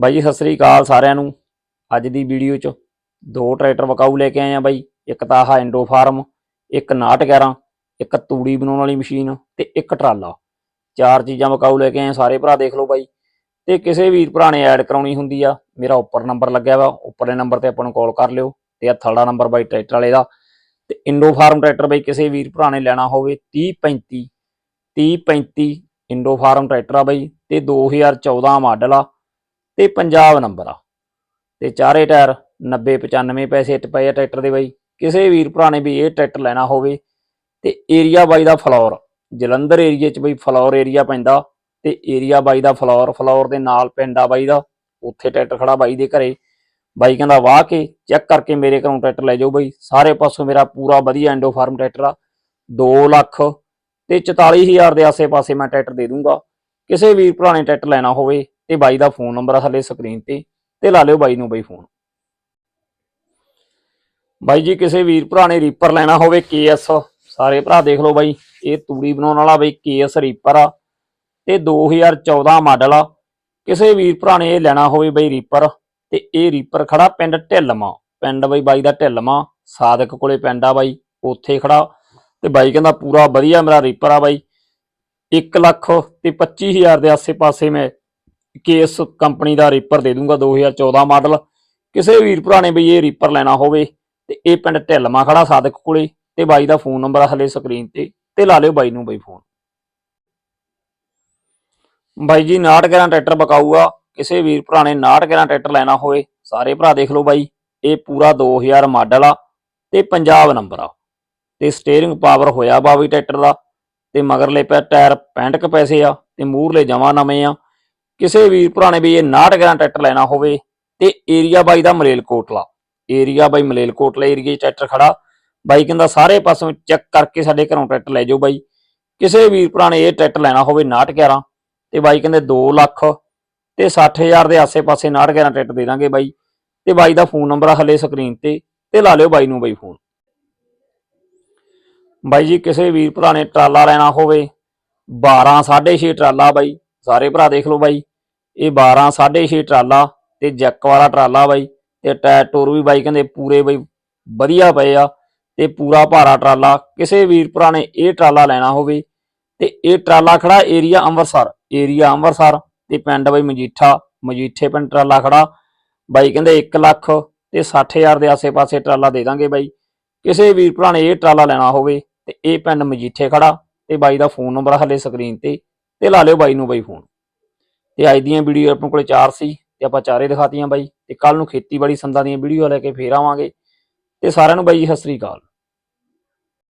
ਬਾਈ ਜੀ, ਸਤਿ ਸ੍ਰੀ ਅਕਾਲ ਸਾਰਿਆਂ ਨੂੰ। ਅੱਜ ਦੀ ਵੀਡੀਓ 'ਚ ਦੋ ਟਰੈਕਟਰ ਵਕਾਊ ਲੈ ਕੇ ਆਏ ਆ ਬਾਈ। ਇੱਕ ਤਾਂ ਆਹ ਇੰਡੋ ਫਾਰਮ, ਇੱਕ 911 ਇੱਕ ਤੂੜੀ ਬਣਾਉਣ ਵਾਲੀ ਮਸ਼ੀਨ ਤੇ ਇੱਕ ਟਰਾਲਾ। ਚਾਰ ਚੀਜ਼ਾਂ ਵਕਾਊ ਲੈ ਕੇ ਆਏ ਸਾਰੇ ਭਰਾ ਦੇਖ ਲਓ ਬਾਈ। ਤੇ ਕਿਸੇ ਵੀਰ ਭਰਾ ਨੇ ਐਡ ਕਰਾਉਣੀ ਹੁੰਦੀ ਆ, ਮੇਰਾ ਉੱਪਰ ਨੰਬਰ ਲੱਗਿਆ ਵਾ, ਉੱਪਰਲੇ ਨੰਬਰ ਤੇ ਆਪਾਂ ਨੂੰ ਕਾਲ ਕਰ ਲਿਓ ਤੇ ਆ ਥਰਡਾ ਨੰਬਰ ਬਾਈ ਟਰੈਕਟਰ ਵਾਲੇ ਦਾ। ਤੇ ਇੰਡੋ ਫਾਰਮ ਟਰੈਕਟਰ ਬਾਈ, ਕਿਸੇ ਵੀਰ ਭਰਾ ਨੇ ਲੈਣਾ ਹੋਵੇ 30 35 30 35 ਇੰਡੋ ਫਾਰਮ ਟਰੈਕਟਰ ਆ ਬਾਈ। ਤੇ 2014 ਮਾਡਲ ਆ। ਤੇ ਪੰਜਾਬ ਨੰਬਰ ਆ। ਤੇ ਚਾਰੇ ਟਾਇਰ 90 95 ਪੈਸੇ ਟ ਪਏ ਆ ਟਰੈਕਟਰ ਦੇ ਬਾਈ। ਕਿਸੇ ਵੀਰ ਭਰਾ ਨੇ ਵੀ ਇਹ ਟਰੈਕਟਰ ਲੈਣਾ ਹੋਵੇ ਤੇ ਏਰੀਆ ਬਾਈ ਦਾ ਫਲੌਰ, ਜਲੰਧਰ ਏਰੀਆ 'ਚ ਬਈ ਫਲੌਰ ਏਰੀਆ ਪੈਂਦਾ ਤੇ ਏਰੀਆ ਬਾਈ ਦਾ ਫਲੌਰ, ਫਲੋਰ ਦੇ ਨਾਲ ਪਿੰਡ ਆ ਬਾਈ ਦਾ। ਉੱਥੇ ਟਰੈਕਟਰ ਖੜਾ ਬਾਈ ਦੇ ਘਰੇ। ਬਾਈ ਕਹਿੰਦਾ, ਵਾਹ ਕੇ, ਚੈੱਕ ਕਰਕੇ ਮੇਰੇ ਘਰੋਂ ਟਰੈਕਟਰ ਲੈ ਜਾਓ ਬਾਈ। ਸਾਰੇ ਪਾਸੋਂ ਮੇਰਾ ਪੂਰਾ ਵਧੀਆ ਐਂਡੋ ਫਾਰਮ ਟਰੈਕਟਰ ਆ। 2 ਲੱਖ ਤੇ 44000 ਦੇ ਆਸੇ-ਪਾਸੇ ਮੈਂ ਟਰੈਕਟਰ ਦੇ ਦੂੰਗਾ। ਕਿਸੇ ਵੀਰ ਭਰਾ ਨੇ ਟਰੈਕਟਰ ਲੈਣਾ ਹੋਵੇ ਤੇ ਬਾਈ ਦਾ ਫੋਨ ਨੰਬਰ ਆ ਥੱਲੇ ਸਕਰੀਨ ਤੇ ਤੇ ਲਾ ਲਿਓ ਬਾਈ ਨੂੰ ਬਈ ਫੋਨ। ਬਾਈ ਜੀ, ਕਿਸੇ ਵੀਰ ਭਰਾ ਨੇ ਰੀਪਰ ਲੈਣਾ ਹੋਵੇ ਕੇਐਸ, ਸਾਰੇ ਭਰਾ ਦੇਖ ਲਓ ਬਾਈ, ਇਹ ਤੂੜੀ ਬਣਾਉਣ ਵਾਲਾ ਬਾਈ ਕੇਐਸ ਰੀਪਰ ਆ, ਤੇ 2014 ਮਾਡਲ ਆ। ਕਿਸੇ ਵੀਰ ਭਰਾ ਨੇ ਇਹ ਲੈਣਾ ਹੋਵੇ ਬਾਈ ਰੀਪਰ, ਤੇ ਇਹ ਰੀਪਰ ਖੜਾ ਪਿੰਡ ਢਿੱਲਮਾ, ਪਿੰਡ ਬਾਈ ਬਾਈ ਦਾ ਢਿੱਲਮਾ, ਸਾਦਕ ਕੋਲੇ ਪਿੰਡ ਆ ਬਾਈ, ਉੱਥੇ ਖੜਾ। ਤੇ ਬਾਈ ਕਹਿੰਦਾ ਪੂਰਾ ਵਧੀਆ ਮੇਰਾ ਰੀਪਰ ਆ ਬਾਈ 1 ਲੱਖ ਤੇ 25000 ਦੇ ਆਸੇ-ਪਾਸੇ ਮੈਂ ਕੇਸ ਕੰਪਨੀ ਦਾ ਰੀਪਰ ਦੇ ਦੂੰਗਾ 2014 ਮਾਡਲ। ਕਿਸੇ ਵੀਰ ਭਰਾ ਨੇ ਬਈ ਇਹ ਰੀਪਰ ਲੈਣਾ ਹੋਵੇ ਤੇ ਇਹ ਪਿੰਡ ਢਿੱਲਮਾ ਖੜਾ ਸਾਦਕ ਕੋਲੇ ਤੇ ਬਾਈ ਦਾ ਫੋਨ ਨੰਬਰ ਹਲੇ ਸਕਰੀਨ ਤੇ ਤੇ ਲਾ ਲਿਓ ਬਾਈ ਨੂੰ ਬਾਈ ਫੋਨ। ਬਾਈ ਜੀ 911 ਟਰੈਕਟਰ ਬਕਾਊਗਾ ਕਿਸੇ ਵੀਰ ਭਰਾ ਨੇ 911 ਟਰੈਕਟਰ ਲੈਣਾ ਹੋਵੇ, ਸਾਰੇ ਭਰਾ ਦੇਖ ਲਓ ਬਾਈ, ਇਹ ਪੂਰਾ 2000 ਮਾਡਲ ਆ ਤੇ ਪੰਜਾਬ ਨੰਬਰ ਆ। ਤੇ ਸਟੀਅਰਿੰਗ ਪਾਵਰ ਹੋਇਆ ਬਾ ਟਰੈਕਟਰ ਦਾ ਤੇ ਮਗਰਲੇ ਪੈ ਟਾਇਰ 65 ਪੈਸੇ ਆ ਤੇ ਮੂਹਰਲੇ ਜਮਾ ਨਵੇਂ ਆ। ਕਿਸੇ ਵੀਰ ਭਰਾ ਨੇ ਵੀ ਇਹ 911 ਟਰੈਕਟਰ ਲੈਣਾ ਹੋਵੇ, ਤੇ ਏਰੀਆ ਬਾਈ ਦਾ ਮਲੇਲਕੋਟਲਾ। ਏਰੀਆ ਬਾਈ ਮਲੇਲਕੋਟਲਾ ਏਰੀਏ 'ਚ ਟਰੈਕਟਰ ਖੜਾ। ਬਾਈ ਕਹਿੰਦਾ ਸਾਰੇ ਪਾਸੋਂ ਚੈੱਕ ਕਰਕੇ ਸਾਡੇ ਘਰੋਂ ਟਰੈਕਟਰ ਲੈ ਜਾਓ ਬਾਈ। ਕਿਸੇ ਵੀਰ ਭਰਾ ਨੇ ਇਹ ਟਰੈਕਟਰ ਲੈਣਾ ਹੋਵੇ 911 ਤੇ ਬਾਈ ਕਹਿੰਦੇ 2 ਲੱਖ ਤੇ 60000 ਦੇ ਆਸੇ-ਪਾਸੇ 911 ਟਰੈਕਟਰ ਦੇ ਦਾਂਗੇ ਬਾਈ। ਤੇ ਬਾਈ ਦਾ ਫੋਨ ਨੰਬਰ ਆ ਹਲੇ ਸਕਰੀਨ ਤੇ ਤੇ ਲਾ ਲਿਓ ਬਾਈ ਨੂੰ ਬਾਈ ਫੋਨ। ਬਾਈ ਜੀ, ਕਿਸੇ ਵੀਰ ਭਰਾ ਨੇ ਟਰਾਲਾ ਲੈਣਾ ਹੋਵੇ 12 6.5 ਟਰਾਲਾ ਬਾਈ। ਸਾਰੇ ਭਰਾ ਦੇਖ ਲਓ ਬਾਈ। ਇਹ 12 6.5 ਟਰਾਲਾ ਤੇ ਜੈਕ ਵਾਲਾ ਟਰਾਲਾ ਬਾਈ ਤੇ ਟਾਇਰ ਟੂਰ ਵੀ ਬਾਈ ਕਹਿੰਦੇ ਪੂਰੇ ਬਾਈ ਵਧੀਆ ਪਏ ਆ ਤੇ ਪੂਰਾ ਭਾਰਾ ਟਰਾਲਾ, ਕਿਸੇ ਵੀਰ ਭਰਾ ਨੇ ਇਹ ਟਰਾਲਾ ਲੈਣਾ ਹੋਵੇ ਤੇ ਇਹ ਟਰਾਲਾ ਖੜਾ ਏਰੀਆ ਅੰਮ੍ਰਿਤਸਰ ਏਰੀਆ ਅੰਮ੍ਰਿਤਸਰ ਤੇ ਪਿੰਡ ਬਾਈ ਮਜੀਠਾ, ਮਜੀਠੇ ਪਿੰਡ ਟਰਾਲਾ ਖੜਾ, ਬਾਈ ਕਹਿੰਦੇ 1 ਲੱਖ ਤੇ 60000 ਦੇ ਆਸੇ-ਪਾਸੇ ਟਰਾਲਾ ਦੇ ਦਾਂਗੇ ਬਾਈ। ਕਿਸੇ ਵੀਰ ਭਰਾ ਨੇ ਇਹ ਟਰਾਲਾ ਲੈਣਾ ਹੋਵੇ ਤੇ ਇਹ ਪਿੰਡ ਮਜੀਠੇ ਖੜਾ ਤੇ ਬਾਈ ਦਾ ਫੋਨ ਨੰਬਰ ਹਲੇ ਸਕਰੀਨ ਤੇ ਤੇ ਲਾ ਲਿਓ ਬਾਈ ਨੂੰ ਬਾਈ ਫੋਨ। ਤੇ ਅੱਜ ਦੀਆਂ ਵੀਡੀਓ ਆਪਣੇ ਕੋਲੇ ਚਾਰ ਸੀ ਤੇ ਆਪਾਂ ਚਾਰੇ ਦਿਖਾਤੀਆਂ ਬਾਈ ਤੇ ਕੱਲ ਨੂੰ ਖੇਤੀਬਾੜੀ ਸੰਦਾਂ ਦੀਆਂ ਵੀਡੀਓ ਲੈ ਕੇ ਫੇਰ ਆਵਾਂਗੇ। ਤੇ ਸਾਰਿਆਂ ਨੂੰ ਬਾਈ ਜੀ ਸਤਿ ਸ੍ਰੀ ਅਕਾਲ।